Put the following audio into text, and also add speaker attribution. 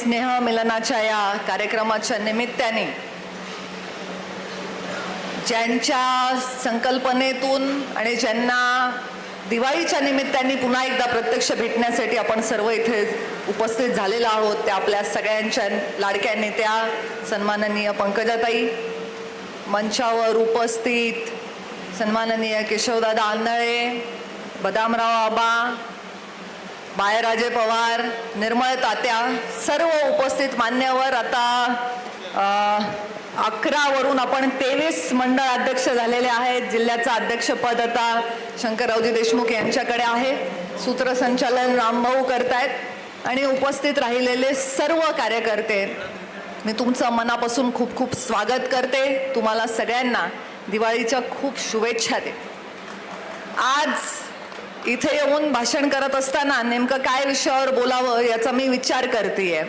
Speaker 1: स्नेह मिलनाच्या या कार्यक्रमाच्या निमित्ताने ज्यांच्या संकल्पनेतून आणि ज्यांना दिवाळीच्या निमित्ताने पुन्हा एकदा प्रत्यक्ष भेटण्यासाठी आपण सर्व इथे उपस्थित झालेलो आहोत त्या आपल्या सगळ्यांच्या लाडक्या नेत्या सन्माननीय पंकजाताई मंचावर उपस्थित सन्माननीय केशवदादा आंधळे बदामराव आबा बाळराजे पवार निर्मळ तात्या सर्व उपस्थित मान्यवर आता अकरावरून आपण तेवीस मंडळ अध्यक्ष झालेले आहेत. जिल्ह्याचं अध्यक्षपद आता शंकररावजी देशमुख यांच्याकडे आहे. सूत्रसंचालन रामभाऊ करतायत आणि उपस्थित राहिलेले सर्व कार्यकर्ते मी तुमचं मनापासून खूप खूप स्वागत करते. तुम्हाला सगळ्यांना दिवाळीच्या खूप शुभेच्छा दे आज इथे येऊन भाषण करत असताना नेमकं काय विषयावर बोलावं याचा मी विचार करतेय.